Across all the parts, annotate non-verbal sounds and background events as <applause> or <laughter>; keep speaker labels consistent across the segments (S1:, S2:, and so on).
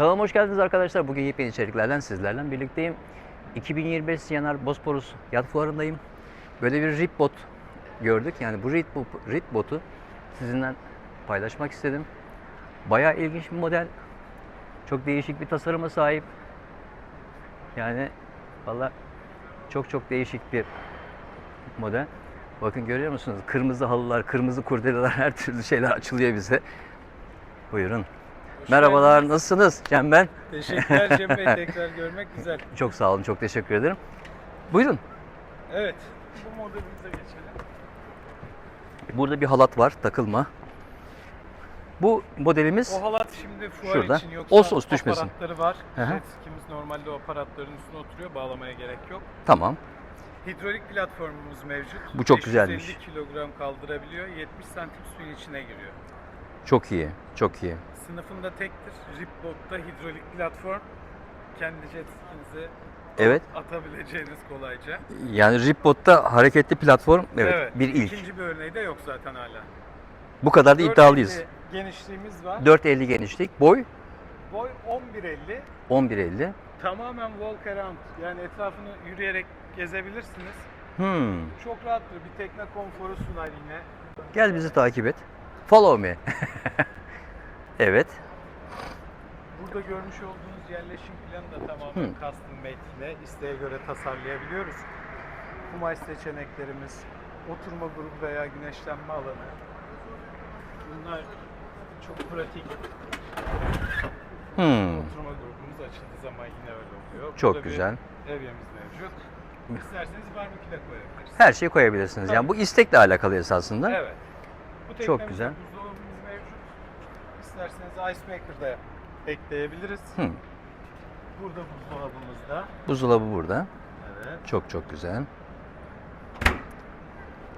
S1: Kanalıma hoş geldiniz arkadaşlar. Bugün yepyeni içeriklerden sizlerle birlikteyim. 2025 Siyanar Bosporus Yat Fuarı'ndayım. Böyle bir rip bot gördük. Yani bu rip, rip sizinle paylaşmak istedim. Bayağı ilginç bir model. Çok değişik bir tasarıma sahip. Yani valla çok çok değişik bir model. Bakın görüyor musunuz? Kırmızı halılar, kırmızı kurdeleler <laughs> her türlü şeyler açılıyor bize. Buyurun. Merhabalar,
S2: geldiniz.
S1: nasılsınız? Cem ben.
S2: Teşekkürler Cem Bey <laughs> tekrar görmek güzel.
S1: Çok sağ olun, çok teşekkür ederim. Buyurun.
S2: Evet. Bu modelimize geçelim.
S1: Burada bir halat var, takılma. Bu modelimiz
S2: O halat şimdi fuar
S1: Şurada.
S2: için yoksa
S1: Olsun, olsun, düşmesin.
S2: aparatları var.
S1: Hı hı.
S2: Normalde o aparatların üstüne oturuyor. Bağlamaya gerek yok.
S1: tamam.
S2: Hidrolik platformumuz mevcut.
S1: Bu çok
S2: 550
S1: güzelmiş.
S2: kilogram kaldırabiliyor. 70 santim suyun içine giriyor.
S1: Çok iyi, çok iyi.
S2: Sınıfında tektir. Ripbot'ta hidrolik platform. Kendi jet skinizi
S1: Evet.
S2: atabileceğiniz kolayca.
S1: Yani Ripbot'ta hareketli platform, evet, bir ilk.
S2: İkinci bir örneği de yok zaten hala.
S1: Bu kadar da
S2: 4.50
S1: iddialıyız.
S2: Genişliğimiz var.
S1: 4.50 genişlik, boy
S2: Boy 11.50.
S1: 11.50.
S2: Tamamen walk around. Yani etrafını yürüyerek gezebilirsiniz.
S1: Hmm.
S2: Çok rahattır. Bir tekne konforu sunar yine.
S1: Gel bizi takip et. Follow me. <laughs> evet.
S2: Burada görmüş olduğunuz yerleşim planı da tamamen
S1: Hmm.
S2: custom made yine. isteğe göre tasarlayabiliyoruz. Kumaş seçeneklerimiz, oturma grubu veya güneşlenme alanı. Bunlar çok pratik.
S1: Hmm.
S2: Oturma grubumuz açıldığı zaman yine öyle oluyor.
S1: Çok
S2: Burada
S1: güzel.
S2: Evyemiz mevcut. İsterseniz barbekü de koyabiliriz.
S1: Her şeyi koyabilirsiniz. Yani bu istekle alakalı esasında.
S2: Evet. Bu
S1: Çok güzel.
S2: Buzdolabımız mevcut. İsterseniz ice maker da ekleyebiliriz.
S1: Hı.
S2: Burada buzdolabımızda.
S1: Buzdolabı burada.
S2: Evet.
S1: Çok çok güzel.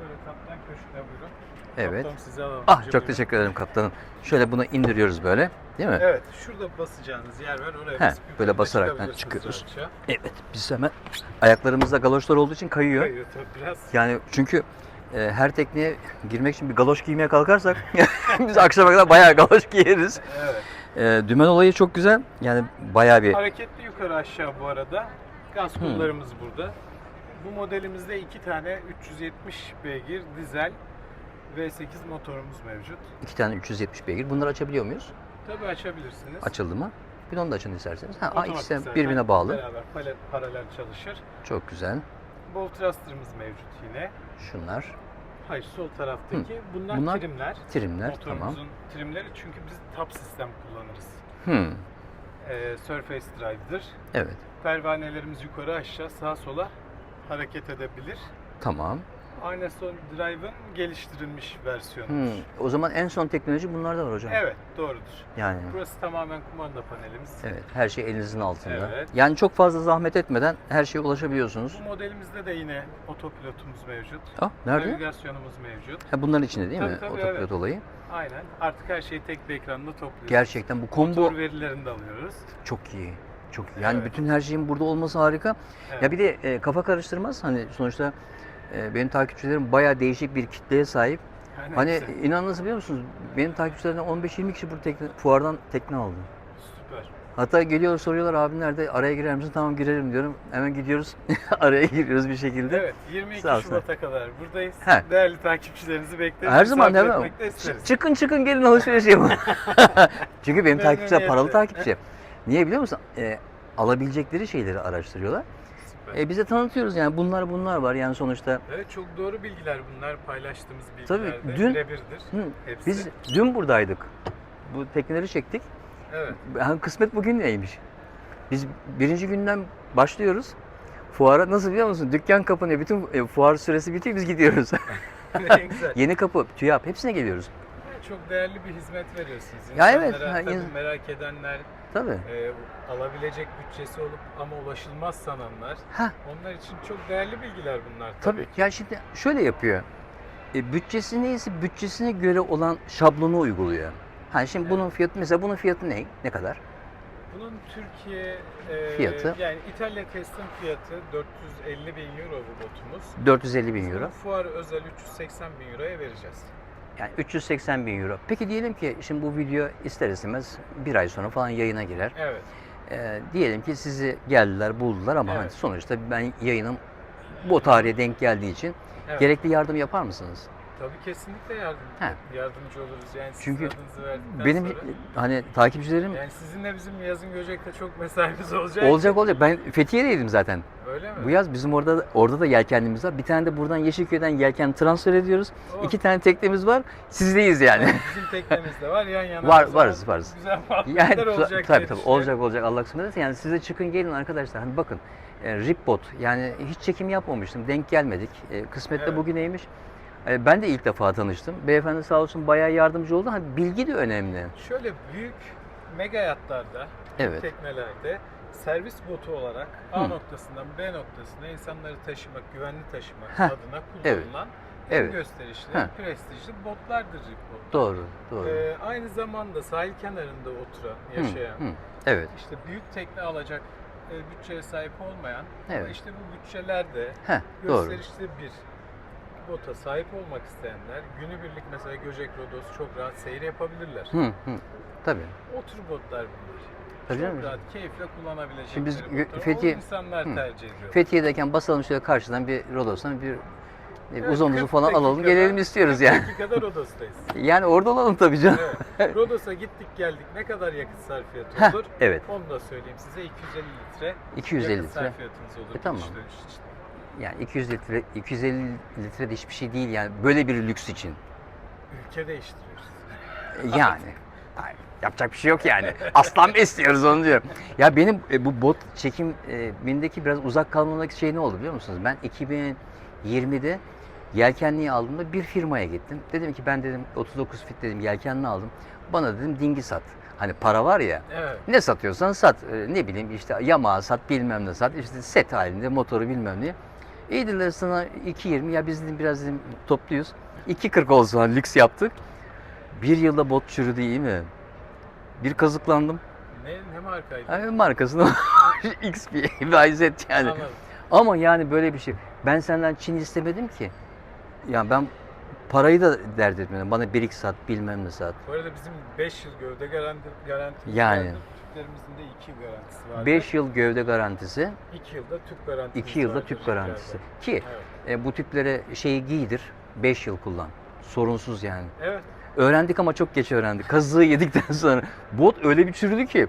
S2: Böyle kaptan köşküne buyurun.
S1: Evet.
S2: Kaptanım size alalım.
S1: Ah çok teşekkür ederim kaptanım. Şöyle bunu indiriyoruz böyle. Değil mi?
S2: Evet. Şurada basacağınız yer var. Oraya
S1: He,
S2: basıp
S1: böyle
S2: yukarıda çıkabilirsiniz
S1: çıkıyoruz.
S2: rahatça.
S1: Evet. Biz hemen ayaklarımızda galoşlar olduğu için kayıyor.
S2: Kayıyor tabii biraz.
S1: Yani çünkü e, her tekneye girmek için bir galoş giymeye kalkarsak <laughs> biz akşama kadar bayağı galoş giyeriz.
S2: Evet.
S1: E, dümen olayı çok güzel. Yani bayağı bir
S2: Hareketli yukarı aşağı bu arada. Gaz kollarımız burada. Bu modelimizde iki tane 370 beygir dizel V8 motorumuz mevcut.
S1: iki tane 370 beygir. Bunları açabiliyor muyuz?
S2: Tabii açabilirsiniz.
S1: Açıldı mı? Bir onu da açın isterseniz. Ha,
S2: Otomatik
S1: ikisi de birbirine bağlı.
S2: Beraber pale- paralel çalışır.
S1: Çok güzel.
S2: Bol thruster'ımız mevcut yine.
S1: Şunlar
S2: Hayır sol taraftaki bunlar,
S1: Bunlar
S2: trimler.
S1: trimler. Tamam.
S2: Motorumuzun trimleri çünkü biz top sistem kullanırız.
S1: Hmm.
S2: Ee, Surface Drive'dır.
S1: Evet.
S2: Pervanelerimiz yukarı aşağı sağa sola hareket edebilir.
S1: Tamam.
S2: Aynason Drive'ın geliştirilmiş versiyonu.
S1: Hmm. O zaman en son teknoloji bunlarda var hocam.
S2: Evet doğrudur.
S1: Yani
S2: Burası tamamen kumanda panelimiz.
S1: evet her şey elinizin altında.
S2: Evet.
S1: Yani çok fazla zahmet etmeden her şeye ulaşabiliyorsunuz.
S2: Bu modelimizde de yine otopilotumuz mevcut.
S1: Ah nerede?
S2: Navigasyonumuz mevcut.
S1: Ha, bunların içinde değil mi?
S2: Tabii, tabii,
S1: Otopilot
S2: evet.
S1: olayı.
S2: Aynen. Artık her şeyi tek bir ekranda topluyoruz.
S1: Gerçekten bu combo
S2: Motor verilerini de alıyoruz.
S1: çok iyi. Çok iyi. Yani
S2: Evet.
S1: bütün her şeyin burada olması harika.
S2: Evet.
S1: Ya bir de e, kafa karıştırmaz. Hani sonuçta e, benim takipçilerim bayağı değişik bir kitleye sahip.
S2: Aynen
S1: Hani inanın nasıl biliyor musunuz? Benim takipçilerimden 15-20 kişi bu tekne, fuardan tekne aldı.
S2: Süper.
S1: Hatta geliyor soruyorlar abi nerede araya girer misin? Tamam girerim diyorum. Hemen gidiyoruz. <laughs> araya giriyoruz bir şekilde.
S2: Evet 22
S1: Sağ.
S2: Şubat'a kadar buradayız.
S1: He.
S2: Değerli takipçilerinizi bekleriz.
S1: Her zaman değil mi? Çıkın çıkın gelin alışveriş yapın. <laughs> Çünkü benim takipçiler paralı takipçi. Niye biliyor musun? E, alabilecekleri şeyleri araştırıyorlar.
S2: Süper.
S1: E, bize tanıtıyoruz yani bunlar bunlar var yani sonuçta.
S2: Evet çok doğru bilgiler bunlar paylaştığımız
S1: Tabii,
S2: bilgiler de
S1: dün-
S2: birebirdir.
S1: Hı,
S2: Hepsi.
S1: biz dün buradaydık. Bu tekneleri çektik.
S2: Evet.
S1: Ha, kısmet bugün neymiş? Biz birinci günden başlıyoruz. Fuara nasıl biliyor musun? Dükkan kapanıyor. Bütün e, fuar süresi bitiyor biz gidiyoruz. <laughs> Yeni kapı, TÜYAP hepsine geliyoruz.
S2: Çok değerli bir hizmet veriyorsunuz.
S1: Ya
S2: İnsanlara
S1: evet, ha,
S2: tabii merak edenler,
S1: Tabii.
S2: e, alabilecek bütçesi olup ama ulaşılmaz sananlar.
S1: Heh.
S2: Onlar için çok değerli bilgiler bunlar tabii.
S1: Tabii. Yani şimdi şöyle yapıyor. E, bütçesi neyse bütçesine göre olan şablonu uyguluyor. Ha şimdi bunun fiyatı mesela bunun fiyatı ne? Ne kadar?
S2: Bunun Türkiye e,
S1: Fiyatı?
S2: yani İtalya teslim fiyatı 450 bin euro bu botumuz.
S1: 450 bin euro.
S2: Fuar özel 380 bin euroya vereceğiz.
S1: Yani 380 bin euro. Peki diyelim ki şimdi bu video ister istemez bir ay sonra falan yayına girer.
S2: Evet.
S1: Ee, diyelim ki sizi geldiler buldular ama
S2: Evet.
S1: hani sonuçta ben yayınım bu tarihe denk geldiği için
S2: evet.
S1: gerekli yardım yapar mısınız?
S2: Tabii kesinlikle yardım,
S1: He.
S2: yardımcı oluruz. Yani sizin
S1: Çünkü
S2: adınızı verdikten
S1: Benim
S2: sonra.
S1: hani takipçilerim
S2: Yani sizinle bizim yazın Göcek'te çok mesaimiz <laughs> olacak.
S1: olacak olacak. Ben Fethiye'deydim zaten.
S2: Öyle mi?
S1: Bu yaz bizim orada orada da yelkenlimiz var. Bir tane de buradan Yeşilköy'den yelken transfer ediyoruz.
S2: Oh.
S1: İki tane teknemiz var. Sizdeyiz yani.
S2: Bizim <laughs> teknemiz de var yan yana.
S1: Var-
S2: o zaman
S1: varız, varız.
S2: Güzel muhabbetler
S1: Yani
S2: olacak.
S1: tabii
S2: diye
S1: tabii
S2: düşünüyorum.
S1: olacak olacak Allah kısmet ederse. Yani size çıkın gelin arkadaşlar. Hani bakın e, Ripbot yani hiç çekim yapmamıştım. Denk gelmedik. E, kısmet de
S2: Evet.
S1: bugüneymiş. E, ben de ilk defa tanıştım. Beyefendi sağ olsun bayağı yardımcı oldu. Hani bilgi de önemli.
S2: Şöyle büyük mega yatlarda,
S1: Evet.
S2: teknelerde servis botu olarak A
S1: Hı.
S2: noktasından B noktasına insanları taşımak, güvenli taşımak
S1: Heh,
S2: adına
S1: evet.
S2: kullanılan en
S1: Evet.
S2: gösterişli,
S1: Heh.
S2: prestijli botlardır Rip botlar.
S1: Doğru, doğru.
S2: Ee, aynı zamanda sahil kenarında oturan,
S1: Hı,
S2: yaşayan,
S1: hı. Evet.
S2: işte büyük tekne alacak e, bütçeye sahip olmayan
S1: Evet.
S2: işte bu bütçelerde
S1: Heh, doğru.
S2: gösterişli bir bota sahip olmak isteyenler günübirlik mesela Göcek Rodos çok rahat seyir yapabilirler.
S1: Hı, hı. Tabii.
S2: O tür botlar bunlar.
S1: Tabii
S2: çok
S1: canım.
S2: rahat, keyifle kullanabilecekleri
S1: Şimdi biz
S2: botlar.
S1: Fethiye-
S2: insanlar
S1: Hı.
S2: tercih ediyor.
S1: Fethiye'deyken basalım şöyle karşıdan bir Rodos'tan bir e,
S2: Evet,
S1: uzun uzun
S2: 40
S1: falan alalım gelelim istiyoruz
S2: 40
S1: yani.
S2: dakikada Rodos'tayız. <laughs>
S1: Yani orada olalım tabii canım.
S2: Evet. Rodos'a gittik geldik ne kadar yakıt sarfiyatı
S1: Heh,
S2: olur?
S1: evet.
S2: Onu da söyleyeyim size 250 litre
S1: 250
S2: yakıt
S1: litre.
S2: sarfiyatınız olur.
S1: E, tamam.
S2: dönüş için.
S1: Yani 200 litre, 250 litre de hiçbir şey değil yani böyle bir lüks için.
S2: Ülke değiştiriyoruz.
S1: Yani. Hayır, yapacak bir şey yok yani. Aslan besliyoruz onu diyorum. Ya benim e, bu bot çekimindeki biraz uzak kalmamdaki şey ne oldu biliyor musunuz? Ben 2020'de yelkenliği aldığımda bir firmaya gittim. Dedim ki ben dedim 39 fit dedim yelkenli aldım. Bana dedim dingi sat. Hani para var ya.
S2: Evet.
S1: Ne satıyorsan sat. Ne bileyim işte yamağı sat bilmem ne sat. İşte set halinde motoru bilmem ne. İyi dediler sana 2.20 ya biz dedim biraz dedim topluyoruz. 2.40 olsun hani lüks yaptık. Bir yılda bot çürüdü iyi mi? Bir kazıklandım.
S2: Ne, ne markaydı?
S1: Yani markasını <laughs> XP, Vizet yani.
S2: Anladım.
S1: Ama yani böyle bir şey. Ben senden Çin istemedim ki. Yani ben parayı da dert etmedim. Bana 1x sat bilmem ne sat.
S2: Bu arada bizim 5 yıl gövde garanti, garantimiz
S1: Yani.
S2: vardı. Tüplerimizin de 2 yıl garantisi vardı.
S1: 5 yıl gövde garantisi,
S2: 2 yılda tüp garantisi
S1: 2 yılda tüp garantisi. Ki
S2: Evet.
S1: e, bu tüplere şeyi giydir, 5 yıl kullan. Sorunsuz yani.
S2: evet.
S1: Öğrendik ama çok geç öğrendik. Kazığı yedikten sonra. Bot öyle bir çürüdü ki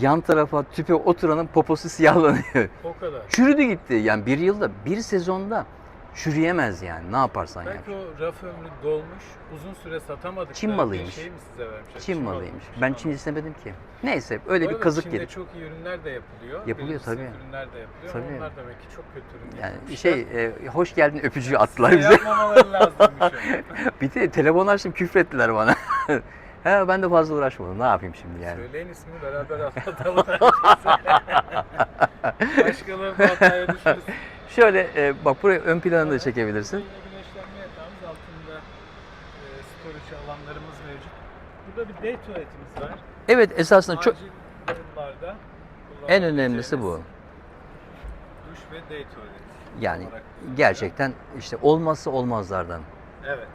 S1: yan tarafa tüpe oturanın poposu siyahlanıyor.
S2: O kadar.
S1: Çürüdü gitti. Yani bir yılda, bir sezonda çürüyemez yani. Ne yaparsan yap.
S2: Belki o raf ömrü dolmuş, uzun süre satamadık.
S1: Çin malıymış.
S2: Şey mi size vermişler?
S1: Çin malıymış.
S2: malıymış,
S1: Ben
S2: Çin
S1: Çin istemedim ki. Neyse öyle bir kazık
S2: Çin'de
S1: yedik.
S2: çok iyi ürünler de yapılıyor.
S1: Yapılıyor tabii.
S2: ürünler de yapılıyor.
S1: Tabii.
S2: Onlar demek ki çok kötü ürün
S1: Yani
S2: yapmışlar.
S1: şey <laughs> e, hoş geldin öpücüğü attılar
S2: Size
S1: bize.
S2: yapmamaları lazımmış onu. <laughs>
S1: bir de telefon açtım küfrettiler bana. <laughs> He ben de fazla uğraşmadım. Ne yapayım şimdi yani?
S2: Söyleyin ismini beraber atlatalım. Başkaları da hataya düşmesin.
S1: Şöyle e, bak buraya ön planını da çekebilirsin.
S2: Güneşlenme yatağımız altında e, storage alanlarımız mevcut. Burada bir day tuvaletimiz var.
S1: Evet esasında çok
S2: Acil durumlarda
S1: en önemlisi bu.
S2: Duş ve day tuvalet.
S1: Yani
S2: olarak
S1: gerçekten işte olmazsa olmazlardan.
S2: Evet.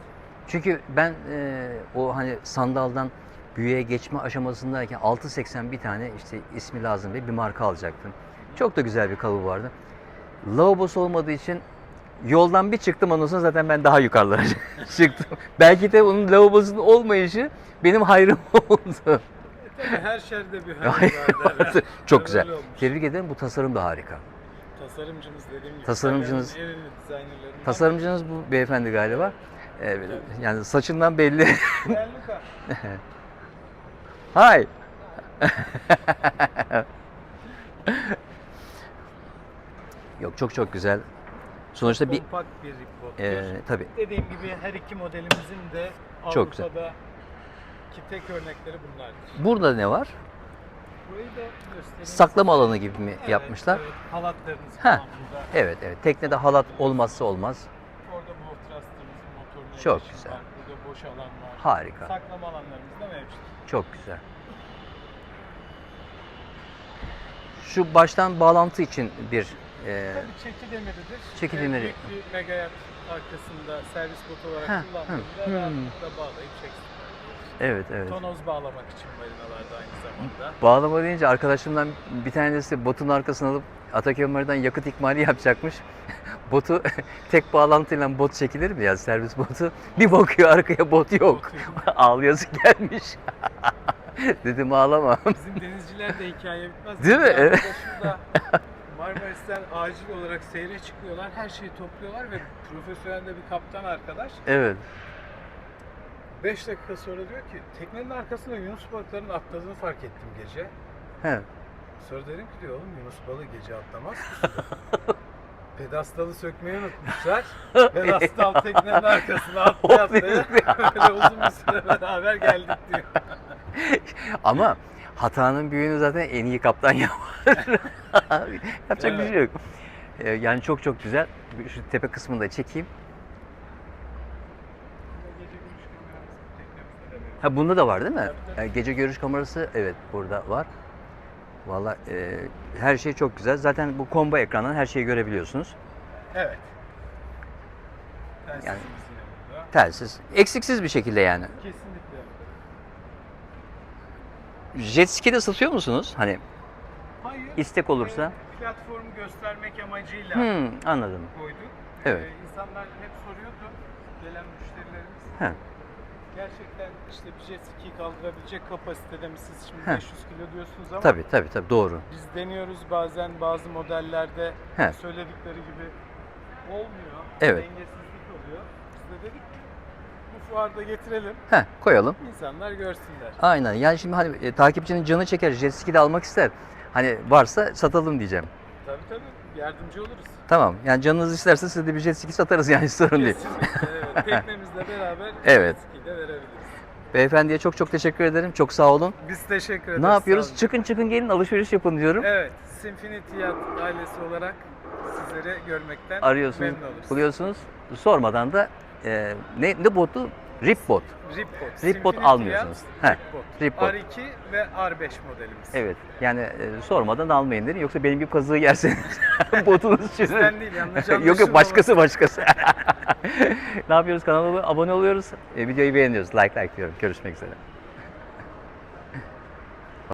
S1: Çünkü ben e, o hani sandaldan büyüğe geçme aşamasındayken 6.80 bir tane işte ismi lazım diye bir marka alacaktım. Çok da güzel bir kalıbı vardı. Lavabosu olmadığı için yoldan bir çıktım ondan sonra zaten ben daha yukarılara <laughs> çıktım. Belki de onun lavabosunun olmayışı benim hayrım <laughs> oldu.
S2: Tabii her şerde bir
S1: Hayır,
S2: hayır var derler.
S1: Çok güzel. Tebrik ederim bu tasarım da harika.
S2: Tasarımcımız dediğim gibi.
S1: Tasarımcınız- Tasarımcınız bu beyefendi galiba. Ee, yani saçından belli.
S2: biri. <laughs>
S1: Yok çok çok güzel. Sonuçta bir
S2: Kompakt bir
S1: e, tabii
S2: Dediğim gibi her iki modelimizin de
S1: Çok güzel.
S2: Avrupa'da ki tek örnekleri bunlardır.
S1: burada ne var?
S2: Burayı da göstereyim.
S1: Saklama alanı gibi mi
S2: Evet,
S1: yapmışlar?
S2: Evet, halatlarınız falan burada.
S1: Evet evet. Teknede halat olmazsa olmaz.
S2: Orada bu thruster'ımızın motoruna
S1: Çok güzel.
S2: var. Burada boş alan var.
S1: Harika.
S2: Saklama alanlarımız da mevcut.
S1: Çok güzel. Şu baştan bağlantı için bir e,
S2: Tabii çeki demiridir.
S1: Çeki
S2: Ee,
S1: demiri.
S2: Büyük bir mega yat arkasında servis botu olarak
S1: Ha,
S2: kullandığında rahatlıkla bağlayıp çeksinler.
S1: evet evet.
S2: Tonoz bağlamak için marinalarda aynı zamanda.
S1: Bağlama deyince arkadaşımdan bir tanesi botun arkasına alıp Atakömür'den yakıt ikmali <laughs> yapacakmış. Botu <laughs> tek bağlantıyla bot çekilir mi ya servis botu? Bir bakıyor arkaya bot yok. Ağlayası <laughs> gelmiş. Dedim ağlama.
S2: Bizim denizciler de hikaye bitmez.
S1: Değil mi?
S2: Bir
S1: Evet.
S2: Marmaris'ten acil olarak seyre çıkıyorlar. Her şeyi topluyorlar ve profesyonel de bir kaptan arkadaş.
S1: Evet.
S2: 5 dakika sonra diyor ki teknenin arkasında Yunus balıklarının atladığını fark ettim gece.
S1: He.
S2: Sonra dedim ki diyor oğlum Yunus balığı gece atlamaz <laughs> ki suda." Pedastalı sökmeyi unutmuşlar. <laughs> Pedastal teknenin arkasına <laughs> atlaya böyle uzun bir süre beraber geldik diyor.
S1: Ama hatanın büyüğünü zaten en iyi kaptan <laughs> yapar. Yapacak bir
S2: Evet.
S1: şey yok. Ee, Yani çok çok güzel. Şu tepe kısmını da çekeyim. Ha bunda da var değil mi?
S2: Tabii.
S1: Ee, Gece görüş kamerası evet burada var. Valla e, her şey çok güzel. Zaten bu combo ekrandan her şeyi görebiliyorsunuz.
S2: Evet. Telsizimiz
S1: Yani-. Telsiz. Eksiksiz bir şekilde yani.
S2: Kesinlikle.
S1: Jet ski de satıyor musunuz? Hani
S2: Hayır.
S1: istek olursa.
S2: e, platformu göstermek amacıyla
S1: Hmm, anladım.
S2: koyduk.
S1: Evet.
S2: Ee, insanlar hep soruyordu. Gelen müşterilerimiz.
S1: He.
S2: Gerçekten işte bir jet ski kaldırabilecek kapasitede mi siz şimdi
S1: Heh.
S2: 500 kilo diyorsunuz ama
S1: Tabii tabii tabii doğru.
S2: biz deniyoruz bazen bazı modellerde
S1: Heh.
S2: söyledikleri gibi olmuyor.
S1: Evet.
S2: Dengesizlik oluyor. Biz de dedik fuarda getirelim
S1: Heh, koyalım.
S2: insanlar görsünler.
S1: Aynen. Yani şimdi hani e, takipçinin canı çeker, jet ski de almak ister. Hani varsa satalım diyeceğim.
S2: Tabii tabii yardımcı oluruz.
S1: Tamam. Yani canınız isterse size de bir jet ski satarız yani <laughs> sorun değil.
S2: Kesinlikle evet. <laughs> Teknemizle beraber
S1: Evet.
S2: jet ski de verebiliriz.
S1: Beyefendiye çok çok teşekkür ederim. Çok sağ olun.
S2: Biz teşekkür ederiz.
S1: Ne yapıyoruz? Çıkın çıkın gelin alışveriş yapın diyorum.
S2: Evet, Sinfinity Yacht ailesi olarak sizleri görmekten
S1: Arıyorsunuz,
S2: memnun oluruz.
S1: buluyorsunuz. Sormadan da e, ne, ne botu? Rip bot.
S2: Ripbot.
S1: Ripbot
S2: Sinfinity
S1: almıyorsunuz. Heh,
S2: Ripbot.
S1: Ripbot.
S2: R2 ve R5 modelimiz.
S1: Evet. Yani e, sormadan almayın derim. Yoksa benim gibi kazığı yerseniz <laughs> botunuz çözülür.
S2: Bizden değil, yanlış
S1: yok yok başkası başkası. <laughs> ne yapıyoruz? Kanala abone oluyoruz. E, videoyu beğeniyoruz. Like like diyorum. Görüşmek üzere.